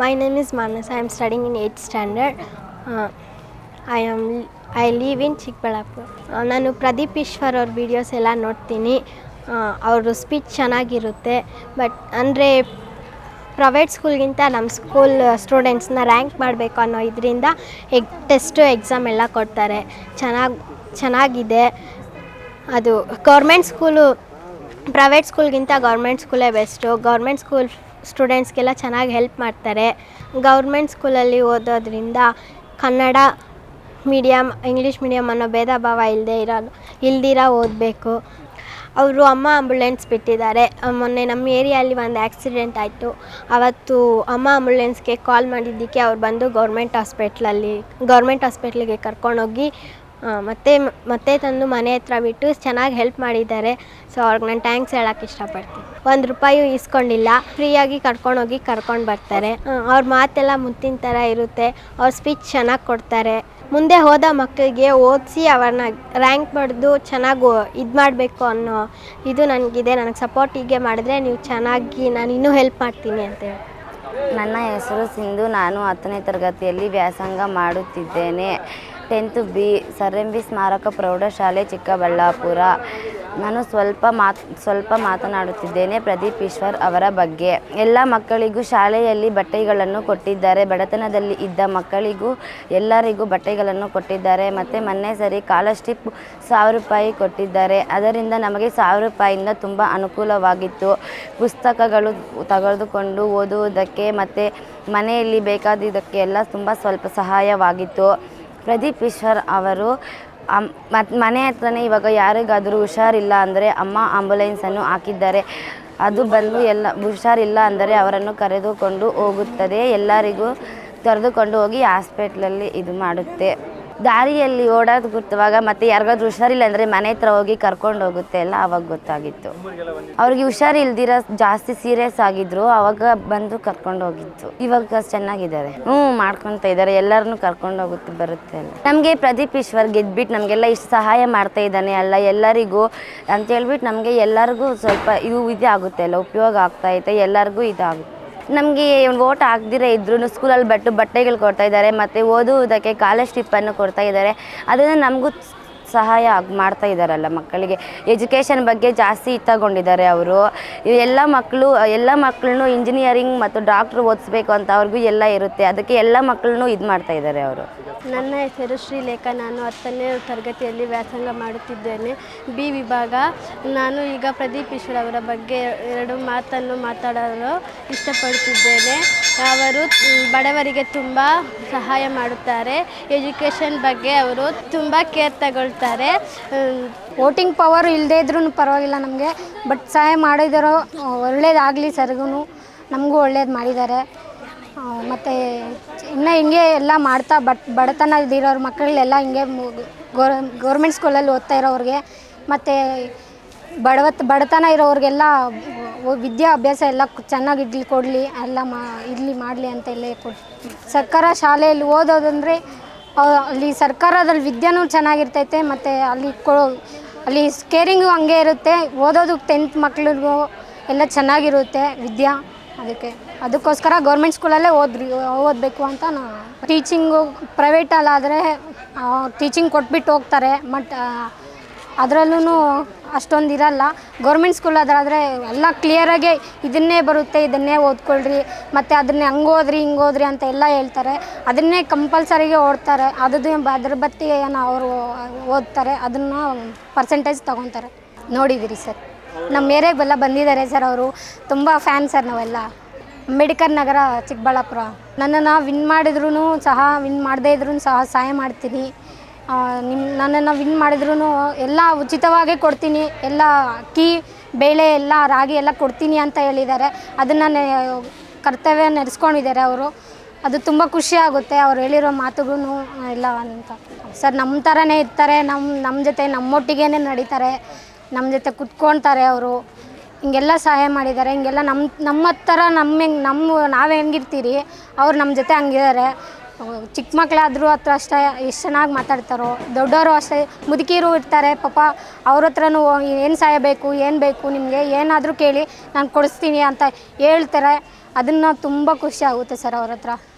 My name is Manas. I am studying in 8th standard. Uh, I am I live in Chikkaballapur Uh, ನಾನು ಪ್ರದೀಪ್ ಈಶ್ವರ್ ಅವ್ರ videos ಎಲ್ಲ ನೋಡ್ತೀನಿ. ಅವರು speech ಚೆನ್ನಾಗಿರುತ್ತೆ. But ಅಂದರೆ ಪ್ರೈವೇಟ್ ಸ್ಕೂಲ್ಗಿಂತ ನಮ್ಮ ಸ್ಕೂಲ್ ಸ್ಟೂಡೆಂಟ್ಸ್ನ ರ್ಯಾಂಕ್ ಮಾಡಬೇಕು ಅನ್ನೋ ಇದರಿಂದ ಎಗ್ ಟೆಸ್ಟು ಎಕ್ಸಾಮ್ ಎಲ್ಲ ಕೊಡ್ತಾರೆ. ಚೆನ್ನಾಗಿ ಚೆನ್ನಾಗಿದೆ. ಅದು ಗೌರ್ಮೆಂಟ್ ಸ್ಕೂಲು ಪ್ರೈವೇಟ್ ಸ್ಕೂಲ್ಗಿಂತ ಗೌರ್ಮೆಂಟ್ ಸ್ಕೂಲೇ ಬೆಸ್ಟು ಗೌರ್ಮೆಂಟ್ ಸ್ಕೂಲ್ ಸ್ಟೂಡೆಂಟ್ಸ್ಗೆಲ್ಲ ಚೆನ್ನಾಗಿ ಹೆಲ್ಪ್ ಮಾಡ್ತಾರೆ. ಗೌರ್ಮೆಂಟ್ ಸ್ಕೂಲಲ್ಲಿ ಓದೋದ್ರಿಂದ ಕನ್ನಡ ಮೀಡಿಯಮ್ ಇಂಗ್ಲೀಷ್ ಮೀಡಿಯಮ್ ಅನ್ನೋ ಭೇದ ಭಾವ ಇಲ್ಲದೆ ಇರೋ, ಇಲ್ದಿರ ಓದಬೇಕು. ಅವರು ಅಮ್ಮ ಆಂಬ್ಯುಲೆನ್ಸ್ ಬಿಟ್ಟಿದ್ದಾರೆ. ಮೊನ್ನೆ ನಮ್ಮ ಏರಿಯಲ್ಲಿ ಒಂದು ಆ್ಯಕ್ಸಿಡೆಂಟ್ ಆಯಿತು. ಅವತ್ತು ಅಮ್ಮ ಆಂಬುಲೆನ್ಸ್ಗೆ ಕಾಲ್ ಮಾಡಿದ್ದಕ್ಕೆ ಅವ್ರು ಬಂದು ಗೌರ್ಮೆಂಟ್ ಹಾಸ್ಪಿಟ್ಲಲ್ಲಿ ಗೌರ್ಮೆಂಟ್ ಹಾಸ್ಪಿಟ್ಲಿಗೆ ಕರ್ಕೊಂಡೋಗಿ ಮತ್ತೆ ಮತ್ತೆ ತಂದು ಮನೆ ಹತ್ರ ಬಿಟ್ಟು ಚೆನ್ನಾಗಿ ಹೆಲ್ಪ್ ಮಾಡಿದ್ದಾರೆ. ಸೊ ಅವ್ರಿಗೆ ನಾನು ಥ್ಯಾಂಕ್ಸ್ ಹೇಳಕ್ಕೆ ಇಷ್ಟಪಡ್ತೀನಿ. ಒಂದು ರೂಪಾಯು ಇಸ್ಕೊಂಡಿಲ್ಲ. ಫ್ರೀಯಾಗಿ ಕರ್ಕೊಂಡೋಗಿ ಕರ್ಕೊಂಡು ಬರ್ತಾರೆ. ಅವ್ರ ಮಾತೆಲ್ಲ ಮುತ್ತಿನ ಥರ ಇರುತ್ತೆ. ಅವ್ರ ಸ್ಪೀಚ್ ಚೆನ್ನಾಗಿ ಕೊಡ್ತಾರೆ. ಮುಂದೆ ಹೋದ ಮಕ್ಕಳಿಗೆ ಓದಿಸಿ ಅವ್ರನ್ನ ರ್ಯಾಂಕ್ ಪಡೆದು ಚೆನ್ನಾಗಿ ಇದು ಮಾಡಬೇಕು ಅನ್ನೋ ಇದು ನನಗಿದೆ. ನನಗೆ ಸಪೋರ್ಟ್ ಹೀಗೆ ಮಾಡಿದ್ರೆ ನೀವು ಚೆನ್ನಾಗಿ ನಾನು ಇನ್ನೂ ಹೆಲ್ಪ್ ಮಾಡ್ತೀನಿ ಅಂತೇಳಿ ನನ್ನ ಹೆಸರು ಸಿಂಧು. ನಾನು ಹತ್ತನೇ ತರಗತಿಯಲ್ಲಿ ವ್ಯಾಸಂಗ ಮಾಡುತ್ತಿದ್ದೇನೆ. Tenth B sir M B ಸ್ಮಾರಕ ಪ್ರೌಢಶಾಲೆ ಚಿಕ್ಕಬಳ್ಳಾಪುರ. ನಾನು ಸ್ವಲ್ಪ ಮಾತ್, ಸ್ವಲ್ಪ ಮಾತನಾಡುತ್ತಿದ್ದೇನೆ ಪ್ರದೀಪ್ ಈಶ್ವರ್ ಅವರ ಬಗ್ಗೆ. ಎಲ್ಲ ಮಕ್ಕಳಿಗೂ ಶಾಲೆಯಲ್ಲಿ ಬಟ್ಟೆಗಳನ್ನು ಕೊಟ್ಟಿದ್ದಾರೆ. ಬಡತನದಲ್ಲಿ ಇದ್ದ ಮಕ್ಕಳಿಗೂ ಎಲ್ಲರಿಗೂ ಬಟ್ಟೆಗಳನ್ನು ಕೊಟ್ಟಿದ್ದಾರೆ. ಮತ್ತು ಮೊನ್ನೆ ಸರಿ ಕಾಲರ್ಶಿಪ್ ಸಾವಿರ ರೂಪಾಯಿ ಕೊಟ್ಟಿದ್ದಾರೆ. ಅದರಿಂದ ನಮಗೆ ಸಾವಿರ ರೂಪಾಯಿಯಿಂದ ತುಂಬ ಅನುಕೂಲವಾಗಿತ್ತು. ಪುಸ್ತಕಗಳು ತೆಗೆದುಕೊಂಡು ಓದುವುದಕ್ಕೆ ಮತ್ತು ಮನೆಯಲ್ಲಿ ಬೇಕಾದಿದ್ದಕ್ಕೆ ಎಲ್ಲ ತುಂಬ ಸ್ವಲ್ಪ ಸಹಾಯವಾಗಿತ್ತು. ಪ್ರದೀಪ್ ಈಶ್ವರ್ ಅವರು ಮತ್ತು ಮನೆ ಹತ್ರನೇ ಇವಾಗ ಯಾರಿಗಾದರೂ ಹುಷಾರಿಲ್ಲ ಅಂದರೆ ಅಮ್ಮ ಆಂಬುಲೆನ್ಸನ್ನು ಹಾಕಿದ್ದಾರೆ. ಅದು ಬಂದು ಎಲ್ಲ ಹುಷಾರಿಲ್ಲ ಅಂದರೆ ಅವರನ್ನು ಕರೆದುಕೊಂಡು ಹೋಗುತ್ತದೆ. ಎಲ್ಲರಿಗೂ ಕರೆದುಕೊಂಡು ಹೋಗಿ ಹಾಸ್ಪಿಟ್ಲಲ್ಲಿ ಇದು ಮಾಡುತ್ತೆ. ದಾರಿಯಲ್ಲಿ ಓಡೋದು ಗೊತ್ತುವಾಗ ಮತ್ತೆ ಯಾರಿಗಾದ್ರೂ ಹುಷಾರಿಲ್ಲ ಅಂದರೆ ಮನೆ ಹತ್ರ ಹೋಗಿ ಕರ್ಕೊಂಡು ಹೋಗುತ್ತೆ ಎಲ್ಲ ಅವಾಗ ಗೊತ್ತಾಗಿತ್ತು. ಅವ್ರಿಗೆ ಹುಷಾರಿಲ್ದಿರ ಜಾಸ್ತಿ ಸೀರಿಯಸ್ ಆಗಿದ್ರು, ಅವಾಗ ಬಂದು ಕರ್ಕೊಂಡು ಹೋಗಿತ್ತು ಇವಾಗ ಚೆನ್ನಾಗಿದ್ದಾರೆ. ಹ್ಞೂ, ಮಾಡ್ಕೊತಾ ಇದ್ದಾರೆ. ಎಲ್ಲರನ್ನೂ ಕರ್ಕೊಂಡು ಹೋಗುತ್ತೆ, ಬರುತ್ತೆ ಎಲ್ಲ. ನಮಗೆ ಪ್ರದೀಪ್ ಈಶ್ವರ್ ಗೆದ್ಬಿಟ್ಟು ನಮಗೆಲ್ಲ ಇಷ್ಟು ಸಹಾಯ ಮಾಡ್ತಾ ಇದ್ದಾನೆ ಅಲ್ಲ, ಎಲ್ಲರಿಗೂ ಅಂತ ಹೇಳ್ಬಿಟ್ಟು ನಮಗೆ ಎಲ್ಲರಿಗೂ ಸ್ವಲ್ಪ ಇವು ಇದೇ ಆಗುತ್ತೆ ಎಲ್ಲ ಉಪಯೋಗ ಆಗ್ತಾ ಐತೆ, ಎಲ್ಲರಿಗೂ ಇದಾಗುತ್ತೆ. ನಮಗೆ ಓಟ್ ಆಗದಿರೇ ಇದ್ರೂ ಸ್ಕೂಲಲ್ಲಿ ಬಟ್ಟು ಬಟ್ಟೆಗಳು ಕೊಡ್ತಾ ಇದ್ದಾರೆ ಮತ್ತು ಓದುವುದಕ್ಕೆ ಕಾಲರ್ಶಿಪ್ಪನ್ನು ಕೊಡ್ತಾ ಇದ್ದಾರೆ ಅದರಿಂದ ನಮಗೂ ಸಹಾಯ ಮಾಡ್ತಾ ಇದ್ದಾರಲ್ಲ ಮಕ್ಕಳಿಗೆ. ಎಜುಕೇಷನ್ ಬಗ್ಗೆ ಜಾಸ್ತಿ ತಗೊಂಡಿದ್ದಾರೆ ಅವರು. ಎಲ್ಲ ಮಕ್ಕಳು ಎಲ್ಲ ಮಕ್ಕಳನ್ನು ಇಂಜಿನಿಯರಿಂಗ್ ಮತ್ತು ಡಾಕ್ಟ್ರ್ ಓದಿಸ್ಬೇಕು ಅಂತ ಅವ್ರಿಗೂ ಎಲ್ಲ ಇರುತ್ತೆ. ಅದಕ್ಕೆ ಎಲ್ಲ ಮಕ್ಕಳನ್ನು ಇದು ಮಾಡ್ತಾ ಇದ್ದಾರೆ ಅವರು. ನನ್ನ ಹೆಸರು ಶ್ರೀಲೇಖ. ನಾನು ಹತ್ತನೇ ತರಗತಿಯಲ್ಲಿ ವ್ಯಾಸಂಗ ಮಾಡುತ್ತಿದ್ದೇನೆ. ಬಿ ವಿಭಾಗ. ನಾನು ಈಗ ಪ್ರದೀಪ್ ಈಶ್ವರ್ ಅವರ ಬಗ್ಗೆ ಎರಡು ಮಾತನ್ನು ಮಾತಾಡಲು ಇಷ್ಟಪಡುತ್ತಿದ್ದೇನೆ. ಅವರು ಬಡವರಿಗೆ ತುಂಬ ಸಹಾಯ ಮಾಡುತ್ತಾರೆ. ಎಜುಕೇಷನ್ ಬಗ್ಗೆ ಅವರು ತುಂಬ ಕೇರ್ ತಗೊಳ್ತಾರೆ. ವೋಟಿಂಗ್ ಪವರ್ ಇಲ್ಲದೇ ಇದ್ರೂ ಪರವಾಗಿಲ್ಲ ನಮಗೆ. ಬಟ್ ಸಹಾಯ ಮಾಡಿದಾರೋ ಒಳ್ಳೇದಾಗಲಿ ಸರ್ಗೂ ನಮಗೂ ಒಳ್ಳೇದು ಮಾಡಿದ್ದಾರೆ. ಮತ್ತು ಇನ್ನೂ ಹಿಂಗೆ ಎಲ್ಲ ಮಾಡ್ತಾ ಬಟ್ ಬಡತನ ಇದ್ದಿರೋರು ಮಕ್ಕಳೆಲ್ಲ ಹಿಂಗೆ ಗೌರ್, ಗೌರ್ಮೆಂಟ್ ಸ್ಕೂಲಲ್ಲಿ ಓದ್ತಾ ಇರೋರಿಗೆ, ಮತ್ತು ಬಡವತ್, ಬಡತನ ಇರೋರಿಗೆಲ್ಲ ವಿದ್ಯಾಭ್ಯಾಸ ಎಲ್ಲ ಚೆನ್ನಾಗಿ ಇಡ್ಲಿ ಕೊಡಲಿ, ಎಲ್ಲ ಮಾ ಇರಲಿ ಮಾಡಲಿ ಅಂತೆಲ್ಲ ಕೊಡ್ ಸರ್ಕಾರ ಶಾಲೆಯಲ್ಲಿ ಓದೋದಂದರೆ ಅಲ್ಲಿ ಸರ್ಕಾರದಲ್ಲಿ ವಿದ್ಯೆನೂ ಚೆನ್ನಾಗಿರ್ತೈತೆ, ಮತ್ತು ಅಲ್ಲಿ ಕೊ, ಅಲ್ಲಿ ಸ್ಕೇರಿಂಗು ಹಂಗೆ ಇರುತ್ತೆ, ಓದೋದು ಟೆಂತ್ ಮಕ್ಳಿಗೂ ಎಲ್ಲ ಚೆನ್ನಾಗಿರುತ್ತೆ ವಿದ್ಯಾ, ಅದಕ್ಕೆ. ಅದಕ್ಕೋಸ್ಕರ ಗೌರ್ಮೆಂಟ್ ಸ್ಕೂಲಲ್ಲೇ ಓದ್ರಿ, ಓದಬೇಕು ಅಂತ ನಾ ಟೀಚಿಂಗು ಪ್ರೈವೇಟಲ್ಲಾದರೆ ಟೀಚಿಂಗ್ ಕೊಟ್ಬಿಟ್ಟು ಹೋಗ್ತಾರೆ. ಬಟ್ ಅದರಲ್ಲೂ ಅಷ್ಟೊಂದು ಇರಲ್ಲ. ಗೌರ್ಮೆಂಟ್ ಸ್ಕೂಲ್ ಅದಾದರೆ ಎಲ್ಲ ಕ್ಲಿಯರಾಗಿ ಇದನ್ನೇ ಬರುತ್ತೆ, ಇದನ್ನೇ ಓದ್ಕೊಳ್ರಿ. ಮತ್ತು ಅದನ್ನೇ ಹಂಗೆ ಓದ್ರಿ, ಹಿಂಗೆ ಓದ್ರಿ ಅಂತ ಎಲ್ಲ ಹೇಳ್ತಾರೆ. ಅದನ್ನೇ ಕಂಪಲ್ಸರಿಗೆ ಓಡ್ತಾರೆ ಅದದು ಅದ್ರ ಬತ್ತಿ ಏನು ಅವರು ಓದ್ತಾರೆ, ಅದನ್ನು ಪರ್ಸೆಂಟೇಜ್ ತೊಗೊತಾರೆ. ನೋಡಿದ್ದೀರಿ ಸರ್. ನಮ್ಮ ಏರಿಯಾಗೆಲ್ಲ ಬಂದಿದ್ದಾರೆ ಸರ್ ಅವರು. ತುಂಬ ಫ್ಯಾನ್ ಸರ್ ನಾವೆಲ್ಲ. ಅಂಬೇಡ್ಕರ್ ನಗರ ಚಿಕ್ಕಬಳ್ಳಾಪುರ. ನನ್ನನ್ನು ವಿನ್ ಮಾಡಿದ್ರೂ ಸಹ ವಿನ್ ಮಾಡದೇ ಇದ್ರೂ ಸಹ ಸಹಾಯ ಮಾಡ್ತೀನಿ. ನಿಮ್ಮ ನನ್ನನ್ನು ವಿನ್ ಮಾಡಿದ್ರೂ ಎಲ್ಲ ಉಚಿತವಾಗೇ ಕೊಡ್ತೀನಿ. ಎಲ್ಲ ಅಕ್ಕಿ, ಬೇಳೆ, ಎಲ್ಲ ರಾಗಿ ಎಲ್ಲ ಕೊಡ್ತೀನಿ ಅಂತ ಹೇಳಿದ್ದಾರೆ. ಅದನ್ನು ಕರ್ತವ್ಯ ನಡೆಸ್ಕೊಂಡಿದ್ದಾರೆ ಅವರು. ಅದು ತುಂಬ ಖುಷಿ ಆಗುತ್ತೆ ಅವ್ರು ಹೇಳಿರೋ ಮಾತುಗೂ ಎಲ್ಲ ಅಂತ. ಸರ್ ನಮ್ಮ ಥರನೇ ಇರ್ತಾರೆ. ನಮ್ಮ ನಮ್ಮ ಜೊತೆ ನಮ್ಮೊಟ್ಟಿಗೇ ನಡೀತಾರೆ. ನಮ್ಮ ಜೊತೆ ಕುತ್ಕೊಳ್ತಾರೆ ಅವರು. ಹಿಂಗೆಲ್ಲ ಸಹಾಯ ಮಾಡಿದ್ದಾರೆ, ಹಿಂಗೆಲ್ಲ ನಮ್ಮ ನಮ್ಮ ಥರ ನಮ್ಮ ಹೆಂಗೆ ನಮ್ಮ ನಾವು ಹೆಂಗಿರ್ತೀರಿ, ಅವ್ರು ನಮ್ಮ ಜೊತೆ ಹಂಗಿದ್ದಾರೆ ಚಿಕ್ಕ ಮಕ್ಕಳಾದರೂ ಹತ್ರ ಅಷ್ಟೇ ಎಷ್ಟು ಚೆನ್ನಾಗಿ ಮಾತಾಡ್ತಾರೋ, ದೊಡ್ಡವರು ಅಷ್ಟೇ ಮುದುಕಿರು ಇರ್ತಾರೆ, ಪಾಪ ಅವ್ರ ಹತ್ರನೂ ಏನು ಸಹಾಯ ಬೇಕು, ಏನು ಬೇಕು, ನಿಮಗೆ ಏನಾದರೂ ಕೇಳಿ ನಾನು ಕೊಡಿಸ್ತೀನಿ ಅಂತ ಹೇಳ್ತಾರೆ. ಅದನ್ನು ತುಂಬ ಖುಷಿ ಆಗುತ್ತೆ ಸರ್ ಅವ್ರ ಹತ್ರ.